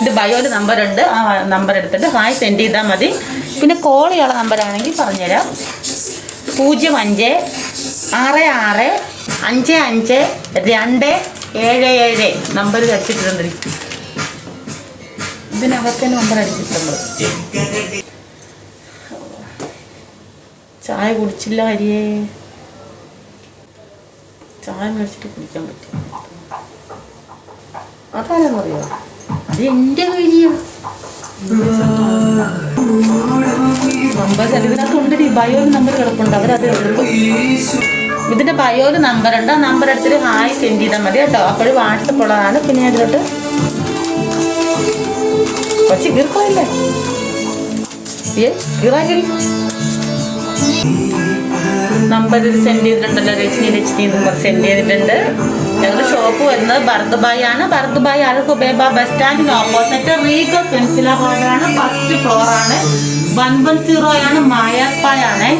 ഇത് ബയോയിൽ നമ്പർ ഉണ്ട്. ആ നമ്പർ എടുത്തിട്ട് ഹായ് സെൻഡ് ചെയ്താൽ മതി. പിന്നെ കോൾ ചെയ്യാനുള്ള നമ്പറാണെങ്കിൽ പറഞ്ഞുതരാം. പൂജ്യം അഞ്ച് ആറ് ആറ് അഞ്ച് അഞ്ച് രണ്ട് ഏഴ് ഏഴ്. നമ്പർ വെച്ചിട്ടുണ്ട്. ഇതിനകത്തെ നമ്പർ അടിച്ചിട്ടുണ്ട്. ചായ കുടിച്ചില്ല ഹരിയേ ചായ മേടിച്ചിട്ട് കുടിക്കാൻ പറ്റും. അതാരെന്നറിയോ? അത് ഇതിനകത്തുണ്ട് ഈ ബയോയിൽ നമ്പർ കിടപ്പുണ്ട്. അവരത് ഇതിന്റെ ബയോയിൽ നമ്പർ ഉണ്ട് ആ നമ്പർ എടുത്തിട്ട് ഹായ് സെൻഡ് ചെയ്താൽ മതി കേട്ടോ. അപ്പോഴും വാട്സപ്പ് ഉള്ളതാണ്. പിന്നെ അതിലോട്ട് കൊച്ചി കീർക്കമില്ലേ ഏ കീറാകരി നമ്പർ സെൻഡ് ചെയ്തിട്ടുണ്ടല്ലോ. രജനി രജനി നമ്പർ സെൻഡ് ചെയ്തിട്ടുണ്ട്. ഷോപ്പ് വരുന്നത് ഭരത്ബായി ആണ്. ഭരത്ബായി അൽ ഹുബേബ ബസ് സ്റ്റാൻഡിന് ഓപ്പോസിറ്റ് റീഗൽ പെൻസില ഹോളാണ് ഫസ്റ്റ് ഫ്ലോർ ആണ്. വൺ വൺ സീറോ ആണ്. മായാസ്പായ ആണ്.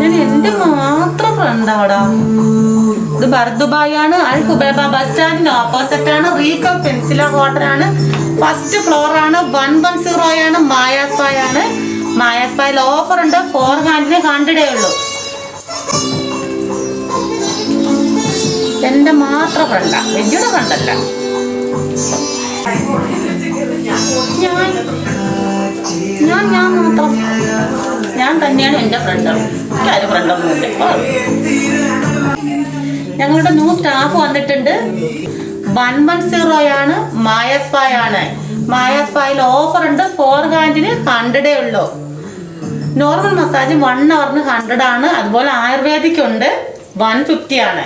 ഞാൻ എന്റെ മാത്രം ഫ്രണ്ടാടാ ഇത് ബർദുബായ് ആണ്. അൽ ഹുബേബ ബസ് സ്റ്റാൻഡിന് ഓപ്പോസിറ്റ് ആണ്. റീഗൽ പെൻസില ഹോട്ടൽ ആണ്. ഫസ്റ്റ് ഫ്ലോർ ആണ്. വൺ വൺ സീറോ ആണ്. മായാസ്പായ ആണ്. മായാസ്പായിൽ ഓഫർ ഉണ്ട്. ഫോർ ഹാൻഡിന് ഹൺഡ്രഡേ ഉള്ളൂ. എന്റെ മാത്രം ഫ്രണ്ട വെജിയുടെ ഫ്രണ്ടല്ല ഞാൻ ഞാൻ ഞാൻ മാത്രം. ഞാൻ തന്നെയാണ് എന്റെ ഫ്രണ്ട് എനിക്കാരും ഫ്രണ്ടൊന്നുമില്ല ഞങ്ങളുടെ ന്യൂ സ്റ്റാഫ് വന്നിട്ടുണ്ട്. വൺ വൺ സീറോ ആണ്. മായസ്പായ് ആണ് മായസ്പായിൽ ഓഫർ ഉണ്ട്. ഫോർ ഹാൻഡിന് ഹൺഡ്രഡേ ഉള്ളൂ. നോർമൽ മസാജ് വൺ അവറിന് ഹൺഡ്രഡ് ആണ്. അതുപോലെ ആയുർവേദിക് ഉണ്ട് വൺ ഫിഫ്റ്റി ആണ്.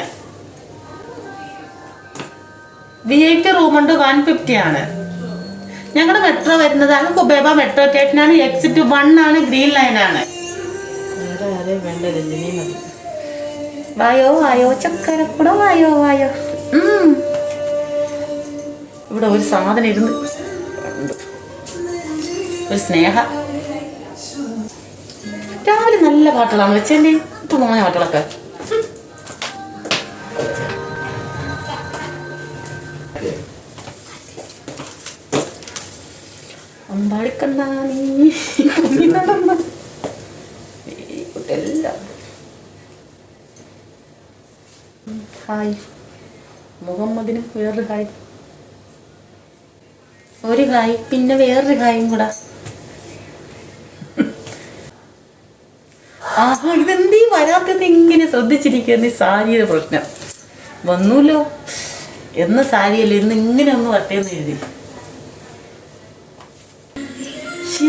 വി ഐ പി റൂമുണ്ട് വൺ ഫിഫ്റ്റി ആണ്. ഞങ്ങളുടെ മെട്രോ വരുന്നത് അങ്ങ് കുബേബ മെട്രോ സ്റ്റേഷനാണ് എക്സിറ്റ് വൺ ആണ് ഗ്രീൻ ലൈൻ ആണ്. വായോ വായോ ചക്കരക്കുട വായോ വായോ. ഇവിടെ ഒരു സാധനം ഇരുന്ന് ഉണ്ട്. ഒരു സ്നേഹ. രാവിലെ നല്ല പാട്ടുകളാണ്. വെച്ചല്ലേ ഇപ്പൊ മോനെ പാട്ടുകളൊക്കെ. ഈ കുട്ടിയെല്ലാം ഹായ്. മുഹമ്മദിനും വേറൊരു ഹായ്. ഒരു ഹായ് പിന്നെ വേറൊരു ഹായും കൂടെ. ആഹാ ഇതെന്തീ വരാത്തത് ഇങ്ങനെ ശ്രദ്ധിച്ചിരിക്കുന്ന സാരിയുടെ പ്രശ്നം? വന്നൂല്ലോ എന്ന സാരിയല്ല ഇന്ന് ഇങ്ങനെ ഒന്ന് വട്ടേന്ന് എഴുതി.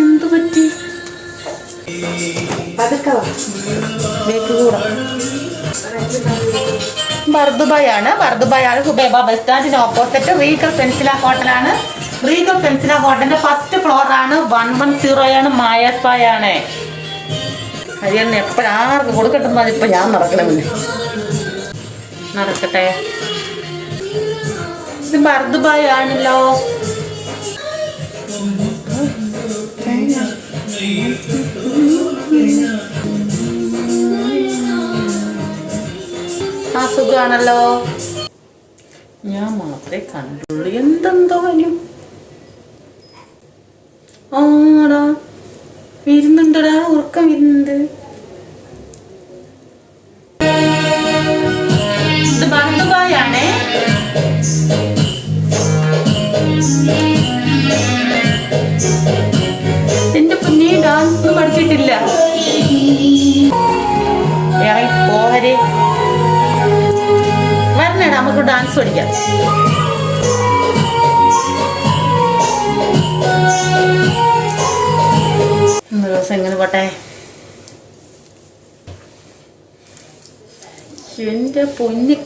എന്തു പറ്റി? ബർദുബായാണ് വേക്ക് ബർദുബായ് ആണ് ബർദുബായ് ആണ് ഹുബേബ ബസ് സ്റ്റാൻഡിന് ഓപ്പോസിറ്റ് റീഗൽ പെൻസില ഹോട്ടലാണ് റീഗൽ പെൻസില ഹോട്ടലിന്റെ ഫസ്റ്റ് ഫ്ലോർ ആണ്. വൺ വൺ സീറോ ആണ് മായാസ്പായ ആണ് ഹരിയണ്ണ എപ്പോഴാർക്ക് കൊടുക്കട്ടെന്ന് ഇപ്പൊ ഞാൻ നടക്കണമെന്ന് നടക്കട്ടെ. ഇത് ആണല്ലോ ആ സുഖമാണല്ലോ ഞാൻ മാത്രമേ കണ്ടുള്ളൂ. എന്തെന്തോ ഡാൻസ് ഒന്നും പഠിച്ചിട്ടില്ല. ഇറങ്ങി പോവരെ വരണേ നമുക്ക് ഡാൻസ് പഠിക്കാം. ഇന്ന് ദിവസം എങ്ങനെ പോട്ടെ. എന്റെ പൊന്ന്.